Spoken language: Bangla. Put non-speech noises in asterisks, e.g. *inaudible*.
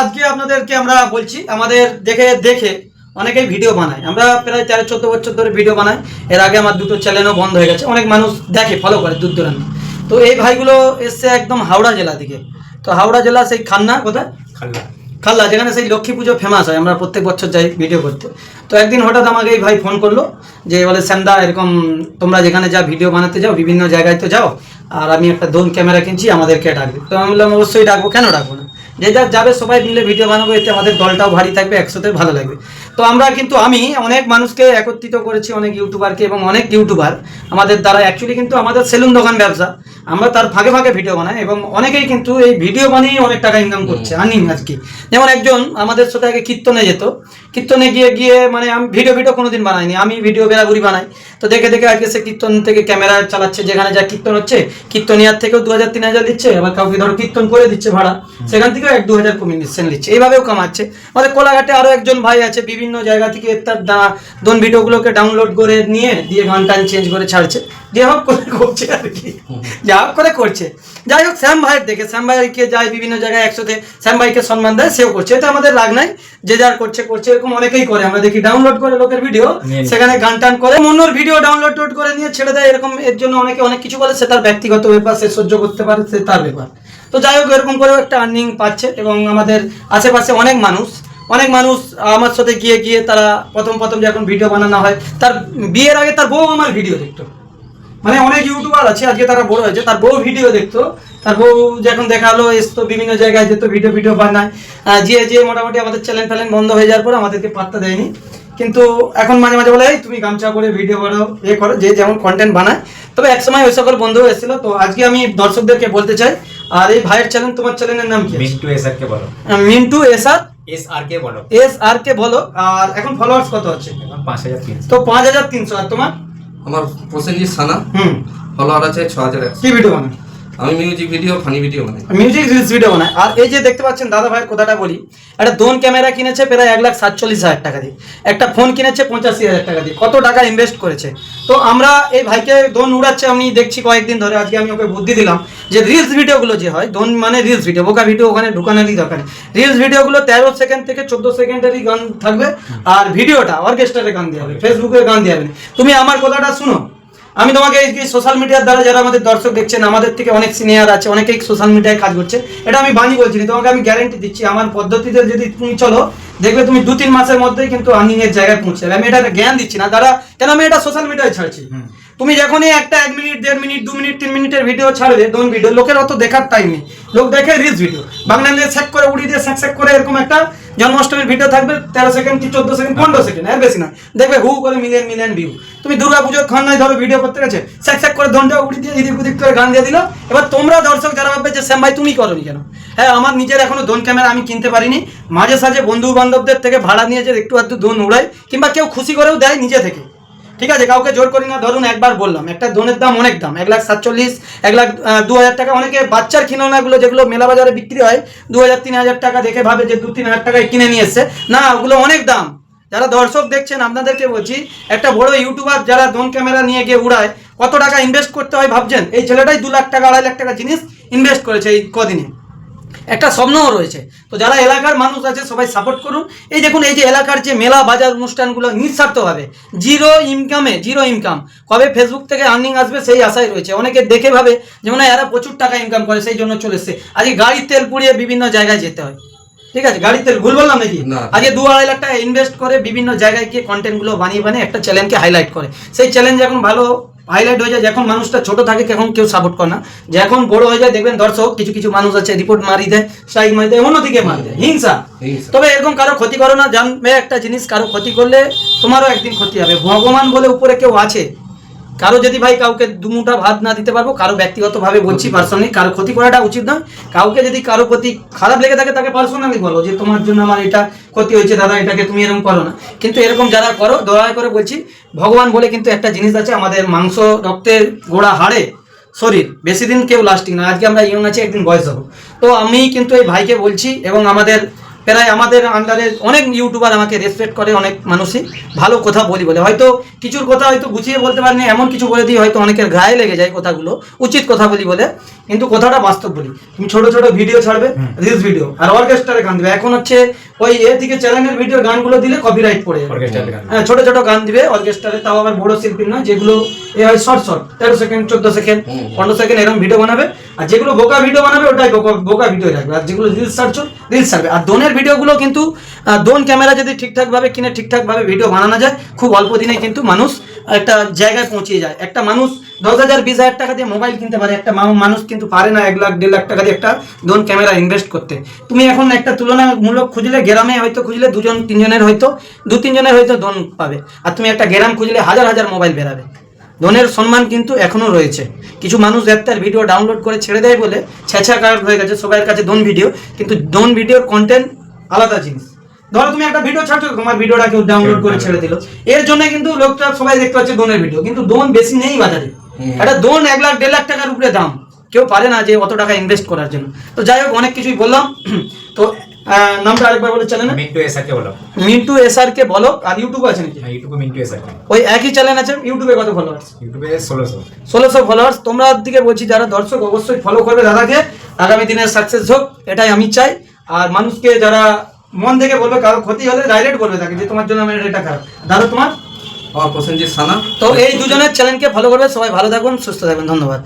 আজকে আপনাদেরকে আমরা বলছি আমাদের দেখে দেখে অনেকেই ভিডিও বানায়। আমরা প্রায় তেরো চোদ্দ বছর ধরে ভিডিও বানাই। এর আগে আমার দুটো চ্যানেলও বন্ধ হয়ে গেছে। অনেক মানুষ দেখে ফলো করে দূর দূরান্ত তো এই ভাইগুলো এসছে একদম হাওড়া জেলা থেকে তো হাওড়া জেলা সেই খান্না কোথায়? খাল্লা। খাল্লা যেখানে সেই লক্ষ্মী পুজো ফেমাস হয়। আমরা প্রত্যেক বছর যাই ভিডিও করতে। তো একদিন হঠাৎ আমাকে এই ভাই ফোন করল যে বলে স্যান্দা এরকম তোমরা যেখানে যা ভিডিও বানাতে যাও বিভিন্ন জায়গায় তো যাও। আর আমি একটা দোন ক্যামেরা কিনছি আমাদেরকে ডাকবে। তো আমি বললাম অবশ্যই ডাকবো। কেন ডাকবো না? যে যার যাবে সবাই মিলে ভিডিও বানাবো, এতে আমাদের দলটাও ভারী থাকবে, একসাথে ভালো লাগবে। তো আমরা কিন্তু আমি অনেক মানুষকে একত্রিত করেছি অনেক ইউটিউবারকে এবং অনেক ইউটিউবার। আমাদের দ্বারা অ্যাকচুয়ালি কিন্তু আমাদের সেলুন দোকান ব্যবসা। আমরা তার ফাঁকে ফাঁকে ভিডিও বানাই এবং অনেকেই কিন্তু এই ভিডিও বানিয়ে অনেক টাকা ইনকাম করছে আর্নিং আজকে যেমন একজন আমাদের সাথে আগে কীর্তনে যেত। কীর্তনে গিয়ে গিয়ে মানে আমি ভিডিও ভিডিও কোনোদিন বানাইনি আমি ভিডিও বেড়াগুড়ি বানাই। তো দেখে দেখে আজকে সে কীর্তন থেকে ক্যামেরা চালাচ্ছে যেখানে যা কীর্তন হচ্ছে কীর্তনিয়ার থেকেও দু হাজার তিন হাজার দিচ্ছে আবার কাউকে ধরো কীর্তন করে দিচ্ছে ভাড়া সেখান থেকেও এক দু হাজার কমিশন নিচ্ছে এইভাবেও কামাচ্ছে। আমাদের কোলাঘাটে আরও একজন ভাই আছে বিভিন্ন জায়গা থেকে তার দা- দোন ভিডিওগুলোকে ডাউনলোড করে নিয়ে দিয়ে গান টান চেঞ্জ করে ছাড়ছে। যে হোক করে করছে আর কি। যা হোক করে করছে। যাই হোক শ্যাম ভাইয়ের দেখে শ্যাম ভাইকে যায় বিভিন্ন জায়গায় একসাথে শ্যাম ভাইকে সম্মান দেয় সেও করছে। এটা আমাদের রাগ নাই। যে যার করছে করছে এরকম অনেকেই করে। আমরা দেখি ডাউনলোড করে লোকের ভিডিও সেখানে গান টান করে অন্যর ভিডিও ডাউনলোড টোড করে নিয়ে ছেড়ে দেয়। এরকম এর জন্য অনেকে অনেক কিছু বলে সে তার ব্যক্তিগত ব্যাপার সে সহ্য করতে পারে সে তার ব্যাপার। তো যাই হোক এরকম করেও একটা আর্নিং পাচ্ছে এবং আমাদের আশেপাশে অনেক মানুষ অনেক মানুষ আমার সাথে গিয়ে গিয়ে তারা প্রথম প্রথম যখন ভিডিও বানানো হয় তার বিয়ের আগে তার বউ আমার ভিডিও দেখতো। মানে অনেক ইউটিউবার আছে আজকে তারা বড় হয়েছে তার বউ ভিডিও দেখতো। তার বউ যখন দেখাল এসতো বিভিন্ন জায়গায় যেত ভিডিও ভিডিও বানায়। যে যে মোটামুটি আমাদের চ্যানেল ফ্যানেল বন্ধ হয়ে যাওয়ার পর আমাদেরকে পাত্তা দেয়নি। কিন্তু এখন মাঝে মাঝে বলে এই তুমি গামছা করে ভিডিও করো এ করো যে যেমন কন্টেন্ট বানায়। তবে একসময় ওই সকল বন্ধু এসেছিল তো আজকে আমি দর্শকদেরকে বলতে চাই আর এই ভাইয়ের চ্যানেল তোমার চ্যানেলের নাম কি মিন্টু এস কে বলো। Mintu S R S R কে বলো। এস আর কে বলো আর এখন ফলোয়ার্স কত হচ্ছে? এখন পাঁচ হাজার তিনশো। তো পাঁচ হাজার তিনশো আর তোমার? আমার প্রসেনজিৎ সানা। হুম। ফলোয়ার আছে ছ হাজার কি ভিডিও বানায় আমি মিউজিক ভিডিও ফানি ভিডিও বানাই। মিউজিক রিলস ভিডিও বানায় আর এই যে দেখতে পাচ্ছেন দাদা ভাইয়ের কথাটা বলি, একটা দোন ক্যামেরা কিনেছে প্রায় এক লাখ সাতচল্লিশ হাজার টাকা দিয়ে। একটা ফোন কিনেছে পঁচাশি হাজার টাকা দিয়ে। কত টাকা ইনভেস্ট করেছে? তো আমরা এই ভাইকে দোন উড়াচ্ছে, আমি দেখছি কয়েকদিন ধরে, আজকে আমি ওকে বুদ্ধি দিলাম যে রিলস ভিডিওগুলো যে হয় দোন মানে রিলস ভিডিও বোকা ভিডিও ওখানে ঢুকানোরই দরকার রিলস ভিডিওগুলো তেরো সেকেন্ড থেকে চোদ্দ সেকেন্ডেরই গান থাকবে, আর ভিডিওটা অর্কেস্ট্রারে গান দেওয়া হবে ফেসবুকে গান দেওয়া হবে। তুমি আমার কথাটা শুনো। আমি তোমাকে সোশ্যাল মিডিয়ার দ্বারা যারা আমাদের দর্শক দেখছেন, আমাদের থেকে অনেক সিনিয়র আছে, অনেকেই সোশ্যাল মিডিয়ায় কাজ করছে। এটা আমি বানি বলছি তোমাকে আমি গ্যারেন্টি দিচ্ছি, আমার পদ্ধতিতে যদি তুমি চলো, দেখবে তুমি দু তিন মাসের মধ্যেই কিন্তু আর্নিং এর জায়গায় পৌঁছে আমি এটা জ্ঞান দিচ্ছি না তারা কেন আমি এটা সোশ্যাল মিডিয়ায় ছাড়ছি? তুমি যখনই একটা এক মিনিট, দেড় মিনিট, দু মিনিট, তিন মিনিটের ভিডিও ছাড়বে দোন ভিডিও লোকের অত দেখার টাইম নেই। লোক দেখে রিলস ভিডিও বাংলা স্যাক করে, উড়িয়ে দিয়ে স্যাক স্যাক করে এরকম একটা জন্মাষ্টমীর ভিডিও থাকবে, তেরো সেকেন্ড কি, চোদ্দ সেকেন্ড পনেরো সেকেন্ড এর বেশি না। দেখবে হু করে মিলিয়ন মিলিয়ন ভিউ তুমি দুর্গা পুজোর খন্নায় ধরো ভিডিও করতে গেছে স্যাক স্যাক করে দণ্ডা উড়িয়ে দিয়ে এদিক ওদিক করে গান দিয়ে দিল। এবার তোমরা দর্শক যারা ভাববে যে, শ্যাম ভাই, তুমি করনি কেন? হ্যাঁ আমার নিজের এখনও দোন ক্যামেরা আমি কিনতে পারিনি। মাঝে সাঝে বন্ধু বান্ধবদের থেকে ভাড়া নিয়ে যে একটু আধটু দোন উড়াই, কিংবা কেউ খুশি করেও দেয় নিজে থেকে। ঠিক আছে, কাউকে জোর করি না, ধরুন একবার বললাম, একটা দোনের দাম অনেক দাম, এক লাখ সাতচল্লিশ, এক লাখ দু হাজার টাকা, অনেকে বাচ্চার খিলৌনাগুলো যেগুলো মেলা বাজারে বিক্রি হয় দু হাজার তিন হাজার টাকা দেখে ভাবে যে দু তিন হাজার টাকায় কিনে নিয়ে এসছে। না, ওগুলো অনেক দাম। যারা দর্শক দেখছেন, আপনাদেরকে বলছি, একটা বড় ইউটিউবার যারা দোন ক্যামেরা নিয়ে গিয়ে উড়ায়, কত টাকা ইনভেস্ট করতে হয় ভাবছেন? এই ছেলেটাই দু লাখ টাকা, আড়াই লাখ টাকা জিনিস ইনভেস্ট করেছে এই কদিনে। একটা স্বপ্নও রয়েছে। তো যারা এলাকার মানুষ আছে সবাই সাপোর্ট করুন। এই দেখুন এই যে এলাকার যে মেলা বাজার অনুষ্ঠানগুলো নিঃস্বার্থভাবে জিরো ইনকামে জিরো ইনকাম কবে ফেসবুক থেকে আর্নিং আসবে সেই আশায় রয়েছে। অনেকে দেখে ভাবে যে যেমন এরা প্রচুর টাকা ইনকাম করে সেই জন্য চলে এসছে। আজকে গাড়ির তেল পুড়িয়ে বিভিন্ন জায়গায় যেতে হয়। ঠিক আছে? গাড়ির তেল ভুল বললাম নাকি। আজকে দু আড়াই লাখ টাকা ইনভেস্ট করে বিভিন্ন জায়গায় গিয়ে কন্টেন্টগুলো বানিয়ে বানিয়ে একটা চ্যালেঞ্জকে হাইলাইট করে। সেই চ্যালেঞ্জ এখন ভালো হাইলাইট হয়ে যায় যখন মানুষটা ছোট থাকে তখন কেউ সাপোর্ট করে না। যখন বড় হয়ে যায় দেখবেন দর্শক কিছু কিছু মানুষ আছে রিপোর্ট মারি দেয় স্ট্রাইক মারি দেয় অন্যদিকে মারি দেয়। হিংসা। তবে এরকম কারও ক্ষতি করো না জানবে একটা জিনিস কারও ক্ষতি করলে তোমারও একদিন ক্ষতি হবে। ভগবান বলে উপরে কেউ আছে কারও যদি ভাই কাউকে দু দুমুটা ভাত না দিতে পারব কারও ব্যক্তিগতভাবে বলছি পার্সোনালি কারও ক্ষতি করাটা উচিত নয়। কাউকে যদি কারও প্রতি খারাপ লেগে থাকে তাকে পার্সোনালি বলো যে তোমার জন্য আমার এটা ক্ষতি হয়েছে দাদা এটাকে তুমি এরকম করো না। কিন্তু এরকম যারা করো দয়া করে বলছি ভগবান বলে কিন্তু একটা জিনিস আছে আমাদের মাংস রক্তের গোড়া হাড়ে শরীর বেশি দিন কেউ লাস্টিং না। আজকে আমরা ইয়ং আছি একদিন বয়স হব। তো আমি কিন্তু এই ভাইকে বলছি এবং আমাদের প্রায় আমাদের আন্ডারে অনেক ইউটিউবার আমাকে রেসপেক্ট করে অনেক মানুষই। ভালো কথা বলি বলে। হয়তো কিছুর কথা হয়তো গুছিয়ে বলতে পারিনি এমন কিছু বলে দিই হয়তো অনেকের গায়ে লেগে যায় কথাগুলো। উচিত কথা বলি বলে। কিন্তু কথাটা বাস্তব বলি। তুমি ছোট ছোট ভিডিও ছাড়বে রিলস ভিডিও আর অর্কেস্ট্রারে গান দিবে। এখন হচ্ছে ওই এ থেকে চ্যানেলের ভিডিও গানগুলো দিলে কপিরাইট পড়ে। যাবে হ্যাঁ ছোট ছোট গান দিবে অর্কেস্ট্রারে তাও আবার বড় শিল্পী নয় যেগুলো এ হয় শর্ট শর্ট তেরো সেকেন্ড চোদ্দ সেকেন্ড পনেরো সেকেন্ড এরকম ভিডিও বানাবে। আর যেগুলো বোকা ভিডিও বানাবে, ওটাই বোকা ভিডিও রাখবে। আর যেগুলো রিলস ছাড়ছো রিলস ছাড়বে। আর দোনের ভিডিওগুলো কিন্তু দোন ক্যামেরা যদি ঠিকঠাকভাবে কিনে, ঠিকঠাকভাবে ভিডিও বানানো যায়, খুব অল্প দিনে কিন্তু মানুষ একটা জায়গায় পৌঁছে যায়। একটা মানুষ দশ হাজার, বিশ হাজার টাকা দিয়ে মোবাইল কিনতে পারে, একটা মানুষ কিন্তু পারে না এক লাখ, দেড় লাখ টাকা দিয়ে একটা দোন ক্যামেরা ইনভেস্ট করতে। তুমি এখন একটা তুলনামূলক খুঁজলে, গ্রামে হয়তো খুঁজলে দুজন, তিনজনের হয়তো দু তিনজনের হয়তো দোন পাবে। আর তুমি একটা গ্রাম খুঁজলে হাজার হাজার মোবাইল বেরাবে। দোনের সম্মান কিন্তু এখনও রয়েছে। কিছু মানুষ একটা ভিডিও ডাউনলোড করে ছেড়ে দেয় বলে ছেঁচা কার হয়ে গেছে সবার কাছে দোন ভিডিও কিন্তু দোন ভিডিওর কন্টেন্ট আলাদা জিনিস। ধরো তুমি একটা ভিডিও ছাড়ছো তোমার ভিডিওটা কেউ ডাউনলোড করে ছেড়ে দিল। এর জন্য কিন্তু লোকটা সবাই দেখতে পাচ্ছে দোনের ভিডিও কিন্তু দোন বেশি নেই বাজারে। একটা দোন এক লাখ দেড় লাখ টাকার উপরে দাম। কেউ পারে না যে অত টাকা ইনভেস্ট করার জন্য। তো যাই হোক অনেক কিছুই বললাম। *clears throat* তো নামটা আরেকবার বলে চ্যানেল মিন্টু এসআরকে বলো। মিন্টু এস আর কে বলো আর ইউটিউব আছে নাকি? হ্যাঁ ইউটিউবে মিন্টু এসআরকে ওই একই চ্যানেল আছে ইউটিউবে কত ফলোয়ার্স ইউটিউবে ষোলোশো। ষোলোশো ফলোয়ার্স তোমরা দিকে বলছি যারা দর্শক অবশ্যই ফলো করবে দাদাকে। আগামী দিনে সাকসেস হোক এটাই আমি চাই। আর মানুষকে যারা মন থেকে বলবে কারও ক্ষতি হলে ডাইরেক্ট বলবে তাকে যে তোমার জন্য আমি এটা খারাপ। দাদা তোমার? আমার প্রসেনজিৎ সানা। তো এই দুজনের চ্যানেলকে ফলো করবে সবাই ভালো থাকুন সুস্থ থাকবেন ধন্যবাদ।